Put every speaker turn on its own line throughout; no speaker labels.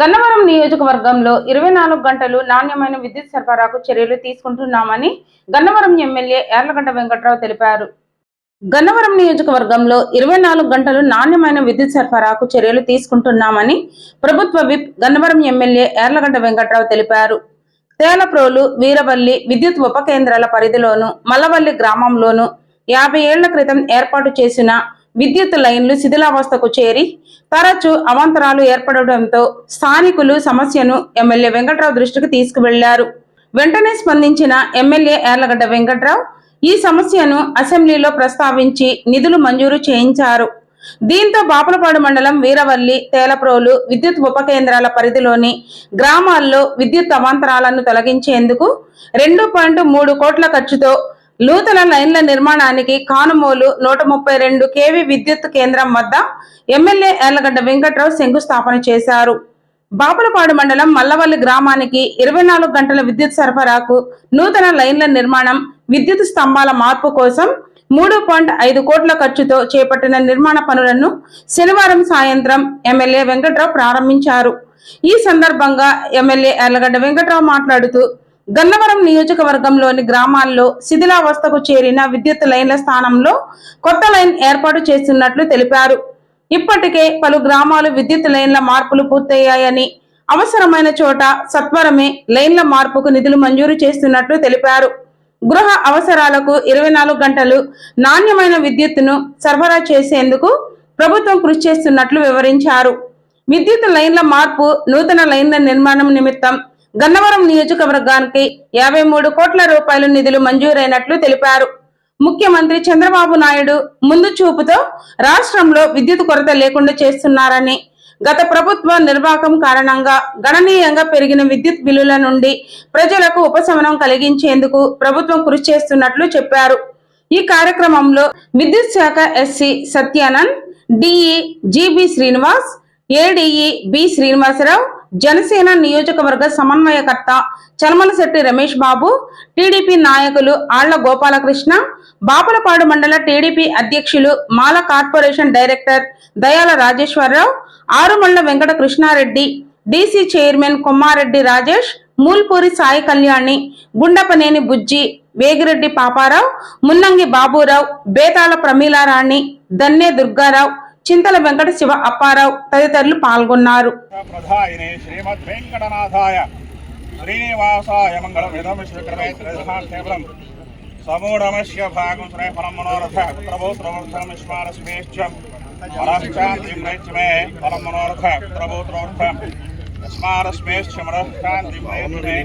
గన్నవరం నియోజకవర్గంలో ఇరవై నాలుగు గంటలు నాణ్యమైన విద్యుత్ సరఫరాకు చర్యలు తీసుకుంటున్నామని గన్నవరం ఎమ్మెల్యే యార్లగడ్డ వెంకట్రావు తెలిపారు. గన్నవరం నియోజకవర్గంలో ఇరవై నాలుగు గంటలు నాణ్యమైన విద్యుత్ సరఫరాకు చర్యలు తీసుకుంటున్నామని ప్రభుత్వ విప్ గన్నవరం ఎమ్మెల్యే యార్లగడ్డ వెంకట్రావు తెలిపారు. తేలప్రోలు వీరవల్లి విద్యుత్ ఉప కేంద్రాల పరిధిలోను మల్లవల్లి గ్రామంలోను యాభై ఏళ్ళ క్రితం ఏర్పాటు చేసిన విద్యుత్ లైన్లు శిథిలావస్థకు చేరి తరచు అవాంతరాలు ఏర్పడడంతో స్థానికులు సమస్యను ఎమ్మెల్యే వెంకట్రావు దృష్టికి తీసుకువెళ్ళారు. వెంటనే స్పందించిన ఎమ్మెల్యే యార్లగడ్డ వెంకట్రావు ఈ సమస్యను అసెంబ్లీలో ప్రస్తావించి నిధులు మంజూరు చేయించారు. దీంతో బాపులపాడు మండలం వీరవల్లి తేలప్రోలు విద్యుత్ ఉప కేంద్రాల పరిధిలోని గ్రామాల్లో విద్యుత్ అవాంతరాలను తొలగించేందుకు రెండు పాయింట్ మూడు కోట్ల ఖర్చుతో నూతన లైన్ల నిర్మాణానికి కానుమోలు నూట ముప్పై రెండు కేవీ విద్యుత్ కేంద్రం వద్ద ఎమ్మెల్యే యార్లగడ్డ వెంకట్రావు శంకుస్థాపన చేశారు. బాపులపాడు మండలం మల్లవల్లి గ్రామానికి ఇరవై నాలుగు గంటల విద్యుత్ సరఫరాకు నూతన లైన్ల నిర్మాణం విద్యుత్ స్తంభాల మార్పు కోసం మూడు పాయింట్ ఐదు కోట్ల ఖర్చుతో చేపట్టిన నిర్మాణ పనులను శనివారం సాయంత్రం ఎమ్మెల్యే వెంకట్రావు ప్రారంభించారు. ఈ సందర్భంగా ఎమ్మెల్యే ఎల్లగడ్డ వెంకట్రావు మాట్లాడుతూ గన్నవరం నియోజకవర్గంలోని గ్రామాల్లో శిథిలావస్థకు చేరిన విద్యుత్ లైన్ల స్థానంలో కొత్త లైన్ ఏర్పాటు చేస్తున్నట్లు తెలిపారు. ఇప్పటికే పలు గ్రామాలు విద్యుత్ లైన్ల మార్పులు పూర్తయ్యాయని అవసరమైన చోట సత్వరమే లైన్ల మార్పుకు నిధులు మంజూరు చేస్తున్నట్లు తెలిపారు. గృహ అవసరాలకు ఇరవై నాలుగు గంటలు నాణ్యమైన విద్యుత్తును సరఫరా చేసేందుకు ప్రభుత్వం కృషి చేస్తున్నట్లు వివరించారు. విద్యుత్ లైన్ల మార్పు నూతన లైన్ల నిర్మాణం నిమిత్తం గన్నవరం నియోజకవర్గానికి యాభై మూడు కోట్ల రూపాయల నిధులు మంజూరైనట్లు తెలిపారు. ముఖ్యమంత్రి చంద్రబాబు నాయుడు ముందు చూపుతో రాష్ట్రంలో విద్యుత్ కొరత లేకుండా చేస్తున్నారని గత ప్రభుత్వ నిర్వాహకం కారణంగా గణనీయంగా పెరిగిన విద్యుత్ బిల్లుల నుండి ప్రజలకు ఉపశమనం కలిగించేందుకు ప్రభుత్వం కృషి చేస్తున్నట్లు చెప్పారు. ఈ కార్యక్రమంలో విద్యుత్ శాఖ SE Satyanand DE GB Srinivas ADE B Srinivasarao Janasena నియోజకవర్గ సమన్వయకర్త చలమలశెట్టి రమేష్ బాబు టీడీపీ నాయకులు ఆళ్ళ గోపాలకృష్ణ బాపలపాడు మండల టీడీపీ అధ్యక్షులు Mala corporation director Dayala Rajeswararao Arumalla Venkata Krishnareddy DC chairman Kommareddy Rajesh Mulpuri Sai Kalyani Gundapaneni Bujji Vegireddy Paparao Munnangi Baburao Betala Pramilarani Danne Durga Rao Chintala Venkata Siva
Appa Rao తదితరులు పాల్గొన్నారు. శ్రీనివాసాయ మంగళం విధమిశ్వక్రమే కేవలం సమూఢమస్య భాగం శ్రే మనోరథ పుత్రభూత్రవర్థం విస్మారస్మేష్టం మనశ్చాంతిం నైత్యమే ఫలం మనోరథ పుత్రభూత్రవర్థం యస్మారస్మేష్టమరశ్చాంతిం నైత్యమే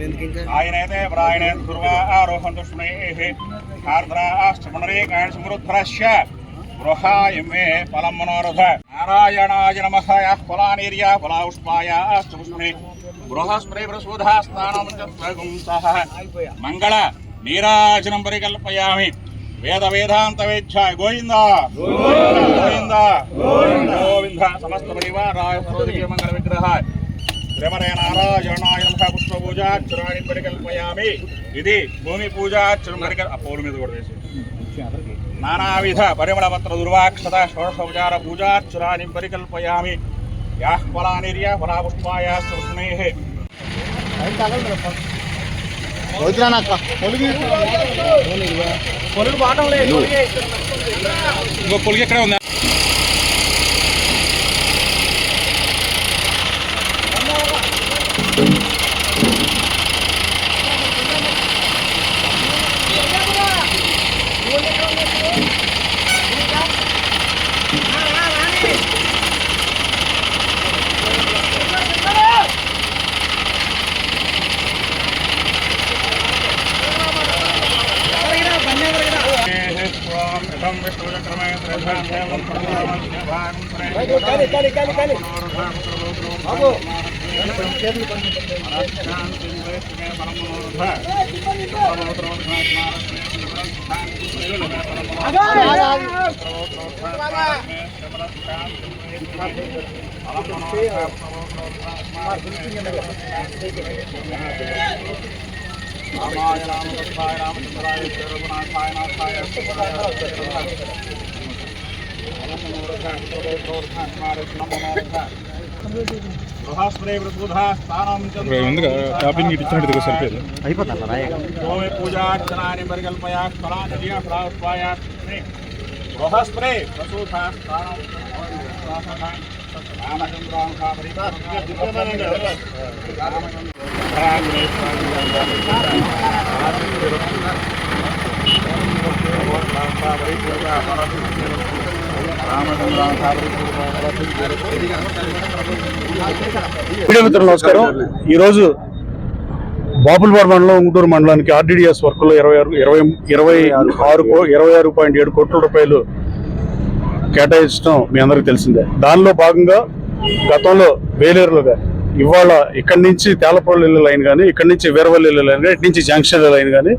ఆయనైతే ప్రాయణే దుర్వా ఆరోహంతు స్నేహ ఆర్ద్రాశ్చమనరేకాయ మే ఫలం మనోరథ. నారాయణాయ నమ. ఫలానీర్య ఫలాపుష్పాయ పుష్పే బృహస్ప్రే ప్రసూధాస్థానం చత్వగుం సహ. మంగళ. నీరాజనం పరికల్పయామి. వేద వేదాంత వేచ్ఛాయ గోవింద. గోవింద. గోవింద. సమస్త పరివారాయ మంగళ విగ్రహాయ. శ్రీమరే నారాయణాయ నమ. పరికల్పయామి. ఇది భూమి పూజార్చనం పరికల్ ఆ పౌరు మీద కూడా వేసి నానావిధ పరిమళపత్ర దుర్వాక్షత షోడశోపచార పూజార్చనాన్ని పరికల్పయామి. యాః ఫలానిర్య ఫలాపుష్పాయాశ్చ
వదిలేనక్క పొలిగి. బాటం లేదు.
ఇంకో పొలిగి ఎక్కడ ఉందా? రామాయ రామకృష్ణాయ రామచంద్రాయ రఘునాథాయ నాథాయ
టాపింగ్ ఇటు ఇచ్చినట్టు దిగు సరిపోయేది
గోవే పూజార్చనాని పరికల్పయా ఫలాంజలి ఫలాస్వాయ గృహస్ప్రే ప్రసూతా స్థానం రామచంద్రాం
మీడియా మిత్రులు నమస్కారం. ఈరోజు బాపులపాడు మండలం గుంటూరు మండలానికి ఆర్డీడీఎస్ వర్క్లో ఇరవై ఆరు ఇరవై ఇరవై ఆరు ఇరవై ఆరు పాయింట్ ఏడు కోట్ల రూపాయలు కేటాయించడం మీ అందరికీ తెలిసిందే. దానిలో భాగంగా గతంలో వేలేరులుగా ఇవాళ ఇక్కడి నుంచి తేలపల్లి వెళ్ళే లైన్ కానీ ఇక్కడి నుంచి వీరవల్లి వెళ్ళే లైన్ కానీ ఇటు నుంచి జంక్షన్ వెళ్ళే లైన్ కానీ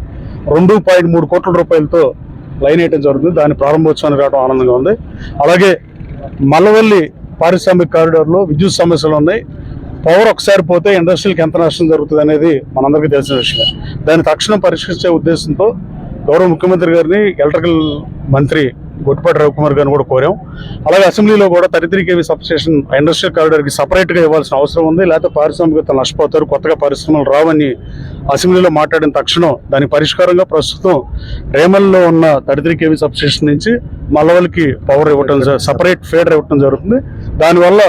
రెండు పాయింట్ మూడు కోట్ల రూపాయలతో లైన్ వేయటం జరుగుతుంది. దాని ప్రారంభోత్సవానికి రావడం ఆనందంగా ఉంది. అలాగే మల్లవల్లి పారిశ్రామిక కారిడార్లో విద్యుత్ సమస్యలు ఉన్నాయి. పవర్ ఒకసారి పోతే ఇండస్ట్రీకి ఎంత నష్టం జరుగుతుంది అనేది మనందరికీ తెలిసిన విషయం దాన్ని తక్షణం పరిష్కరించే ఉద్దేశంతో గౌరవ ముఖ్యమంత్రి గారిని ఎలక్ట్రికల్ మంత్రి గొట్టుపాటి రవికుమార్ గారిని కూడా కోరాం. అలాగే అసెంబ్లీలో కూడా థర్టీ కేవీ సబ్స్టేషన్ ఇండస్ట్రియల్ కారిడార్కి సపరేట్గా ఇవ్వాల్సిన అవసరం ఉంది. లేకపోతే పారిశ్రామికత నష్టపోతారు కొత్తగా పరిశ్రమలు రావని అసెంబ్లీలో మాట్లాడిన తక్షణం దాని పరిష్కారంగా ప్రస్తుతం రేమల్లో ఉన్న థర్టీ కేవీ సబ్స్టేషన్ నుంచి మల్లవల్కి పవర్ ఇవ్వటం సపరేట్ ఫీడర్ ఇవ్వటం జరుగుతుంది. దానివల్ల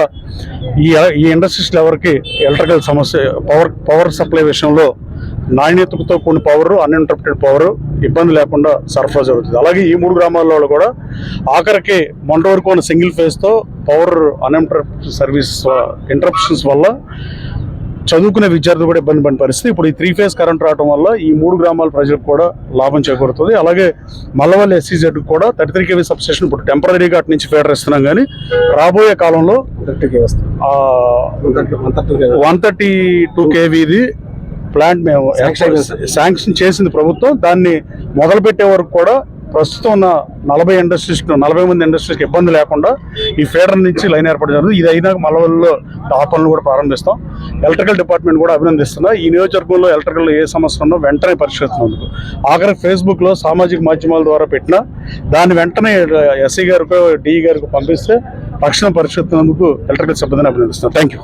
ఈ ఈ ఇండస్ట్రీస్లో ఎవరికి ఎలక్ట్రికల్ సమస్య పవర్ పవర్ సప్లై విషయంలో నాణ్యతతో కూడిన పవర్ అన్ఇంటరప్టెడ్ పవర్ ఇబ్బంది లేకుండా సరఫరా జరుగుతుంది. అలాగే ఈ మూడు గ్రామాల్లో కూడా ఆఖరికి మొంట వరకు ఉన్న సింగిల్ ఫేజ్తో పవర్ అన్ఇంటరప్టెడ్ సర్వీస్ ఇంటరప్షన్స్ వల్ల చదువుకునే విద్యార్థులు కూడా ఇబ్బంది పడిన పరిస్థితి. ఇప్పుడు ఈ త్రీ ఫేజ్ కరెంట్ రావడం వల్ల ఈ మూడు గ్రామాల ప్రజలకు కూడా లాభం చేకూరుతుంది. అలాగే మల్లవల్లి ఎస్సీజెడ్ కూడా థర్టీ త్రీ కేవీ సబ్స్టేషన్ ఇప్పుడు టెంపరీగా అటు నుంచి ఫేడర్ ఇస్తున్నాం కానీ రాబోయే కాలంలో వన్ థర్టీ టూ కేవీది ప్లాంట్ మేము శాంక్షన్ చేసింది. ప్రభుత్వం. దాన్ని మొదలు పెట్టే వరకు కూడా ప్రస్తుతం ఉన్న నలభై ఇండస్ట్రీస్ నలభై మంది ఇండస్ట్రీస్కి ఇబ్బంది లేకుండా ఈ ఫీడర్ నుంచి లైన్ ఏర్పడడం జరుగుతుంది ఇది అయినాక మల్లవల్లిలో ఆ పనులు కూడా ప్రారంభిస్తాం. ఎలక్ట్రికల్ డిపార్ట్మెంట్ కూడా అభినందిస్తున్నా ఈ నియోజకవర్గంలో ఎలక్ట్రికల్ ఏ సమస్య ఉన్నా వెంటనే పరిష్కరిస్తున్నందుకు. ఆఖరి ఫేస్బుక్లో సామాజిక మాధ్యమాల ద్వారా పెట్టినా దాన్ని వెంటనే ఎస్సీ గారికి డిఈ గారికి పంపిస్తే తక్షణ పరిష్కరిస్తున్నందుకు ఎలక్ట్రికల్ సిబ్బందిని అభినందిస్తున్నాను థ్యాంక్ యూ